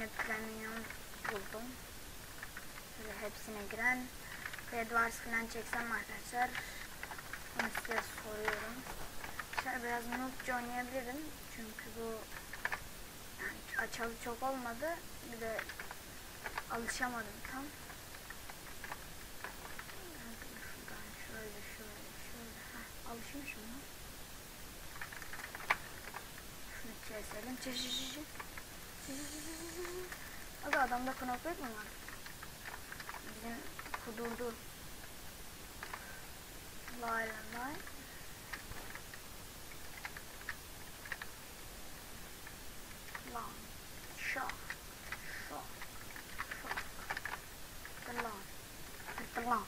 yeni premium buldum. Böyle hepsine giren Red Wars falan çeksem arkadaşlar. Onu size soruyorum. Şöyle biraz noobca oynayabilirim. Çünkü bu yani açalı çok olmadı. Bir de alışamadım tam. Şuradan şöyle şöyle şöyle. Heh, alışmışım. Şunu keselim. Çı Aga adamda knopet mi var? Bizim kudurdu. Lay lay lay. Lan. Şak. Şak. Şak. Lan. Lan.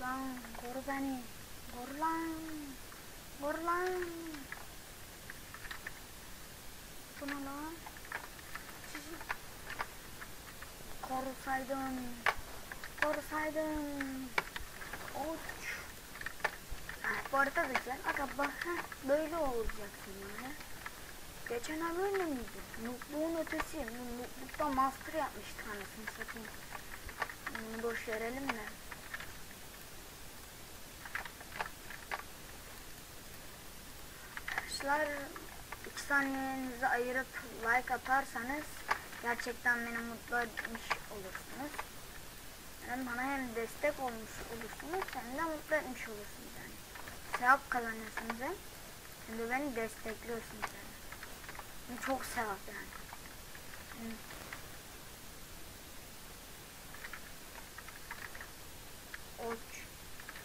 Lan koru beni. Koru lan. Koru lan. Bu ne lan? Korusaydın. Korusaydın. Uç. Ha, bu arada da güzel. Aga bak ha, böyle olacaksın yani. Geçen ay böyle miydi? Nukluğun ötesi. Nuklukta master yapmıştık anasını satayım. Boş verelim de. Arkadaşlar iki saniyenizi ayırıp like atarsanız gerçekten beni mutlu etmiş olursunuz. Hem bana hem destek olmuş olursunuz hem de mutlu etmiş olursunuz yani. Sevap kazanıyorsunuz hem, hem de beni destekliyorsunuz yani. Bu çok sevap yani. Hı. Oç.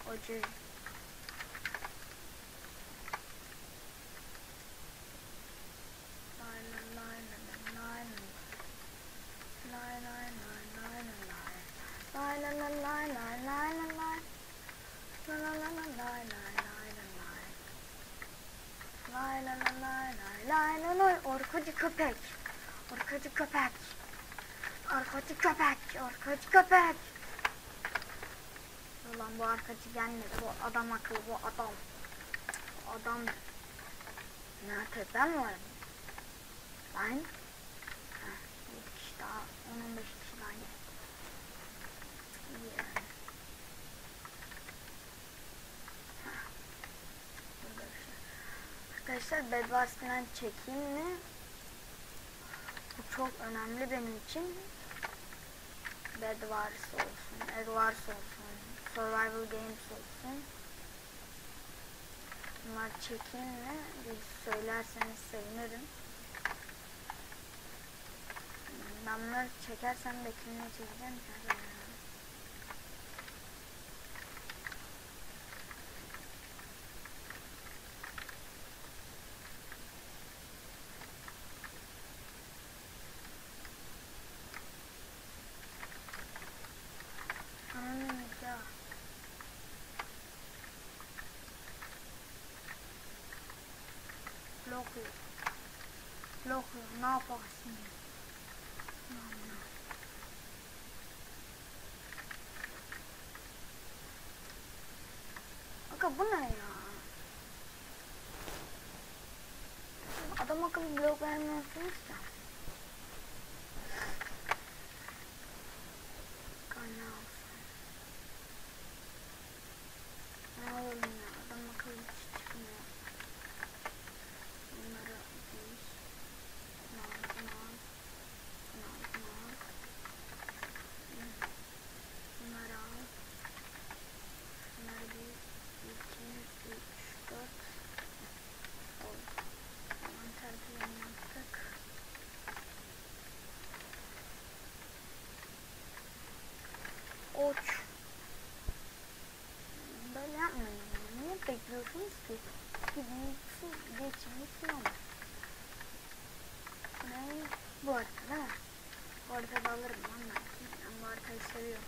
Ocu. Lay lay lay lay lay lay lay lay. Lay lay lay lay lay lay lay lay. Lay lay lay lay lay lay lay lay. Orkacı köpek. Orkacı köpek. Orkacı köpek. Orkacı köpek. Ulan bu arkacı gelmedi. Bu adam akıllı bu adam. Adam. Nerede ben varım? Ben? Heh, 7 kişi daha. 10-15 Arkadaşlar falan çekeyim mi? Bu çok önemli benim için. Bedwars olsun, Edwars olsun, Survival Games olsun. Bunlar çekeyim mi? Bir söylerseniz sevinirim. Ben bunları çekersem de çekeceğim на опаснее. 아까 뭐나요? 아까 뭐가 블로그 하면 쓰였어. Bu arada da alırım lan ben. Ben bu haritayı seviyorum.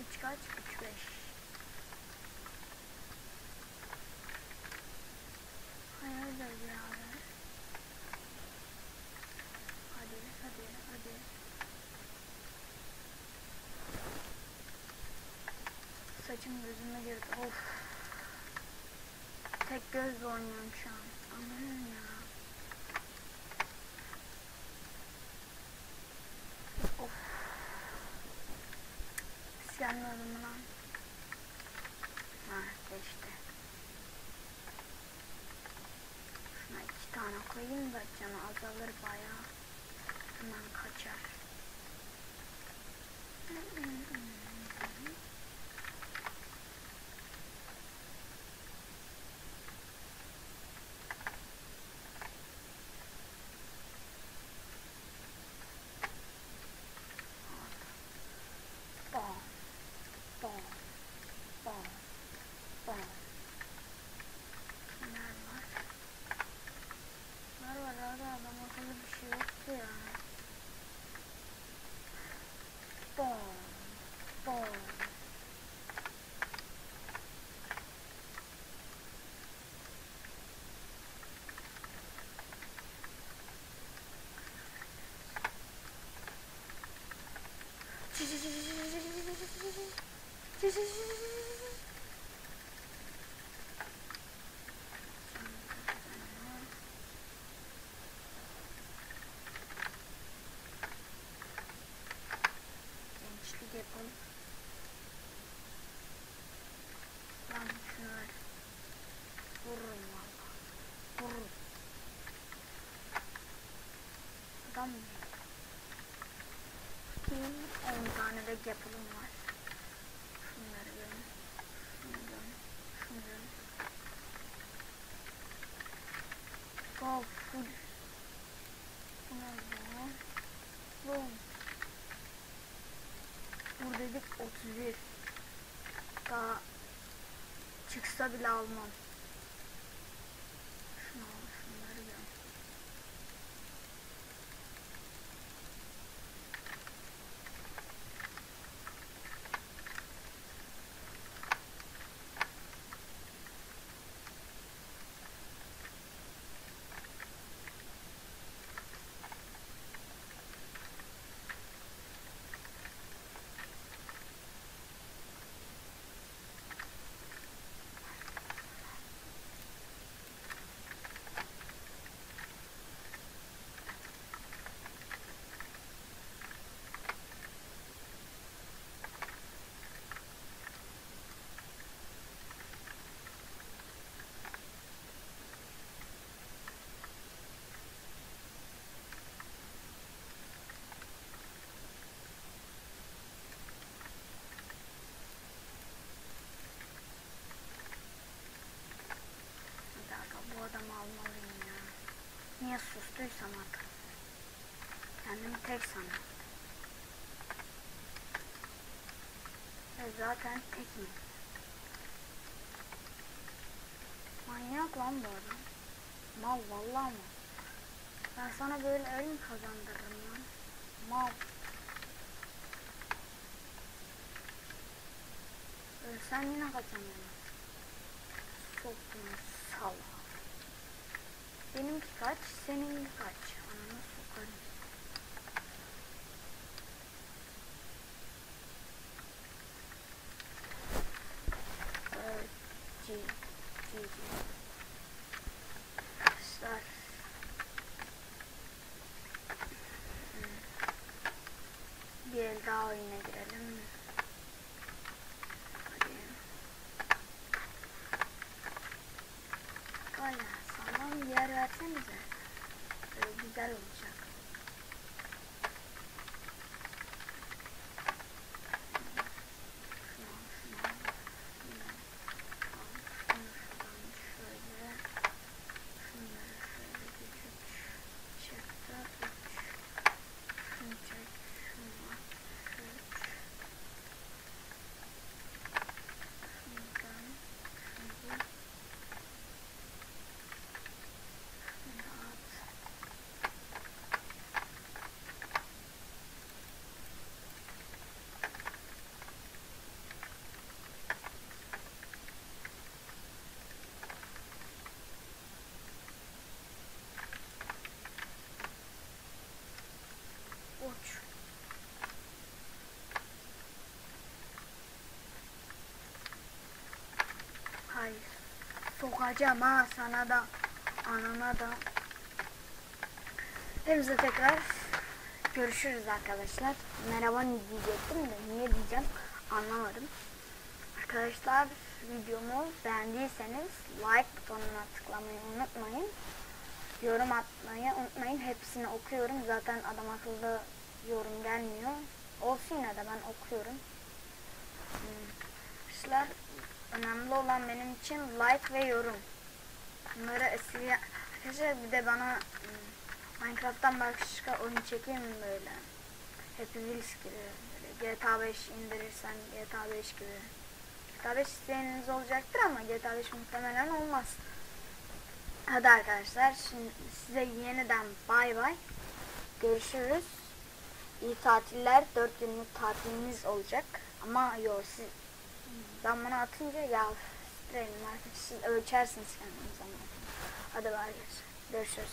3 kaç? 3 5. Hayırdır birader. Hadi hadi hadi. Saçım gözüme girdi. Of. Tek gözle oynuyorum şu an. Anladın mı? Tane koyayım da canı azalır bayağı. Hemen kaçar. Yapalım. Lan şunu ver. Vururum valla. Vururum. Adam mı? Bakayım 10 tane de yapalım var. Şunları görün. Şunu görün. Şunu full. Bu ne bu? Dedik 31. Daha çıksa bile almam. Tek sanıyorum. Ve zaten tekim. Manyak lan bu adam. Mal vallahi mal. Ben sana böyle mi kazandırırım lan? Mal. Ölsen yine kazanırım. Soktum sala. Benimki kaç, seninki kaç? Sağlam bir yer versenize. Böyle güzel olacak. Şunu al, şunu al, şunu al. Al, şunu şuradan şöyle. Şunları şöyle küçük. Çekte üç. Şunu çek, şunu al. Şu üç. Şuradan, şunu. Şunu da at. Uç. Hayır. Sokacağım ha sana da. Anana da. Hepinize tekrar görüşürüz arkadaşlar. Merhaba diyecektim de niye diyeceğim anlamadım. Arkadaşlar videomu beğendiyseniz like butonuna tıklamayı unutmayın. Yorum atmayı unutmayın. Hepsini okuyorum. Zaten adam akıllı yorum gelmiyor. Olsun yine de ben okuyorum. Hmm. Arkadaşlar önemli olan benim için like ve yorum. Bunları esirge... Arkadaşlar bir de bana hmm, Minecraft'tan başka oyun çekeyim böyle? Happy Wheels gibi. GTA 5 indirirsen GTA 5 gibi. GTA 5 isteyeniniz olacaktır ama GTA 5 muhtemelen olmaz. Hadi arkadaşlar şimdi size yeniden bay bay. Görüşürüz. İyi tatiller. 4 günlük tatiliniz olacak. Ama yok siz ben bunu atınca ya strelim artık siz ölçersiniz kendiniz ama. Hadi bay. Görüşürüz.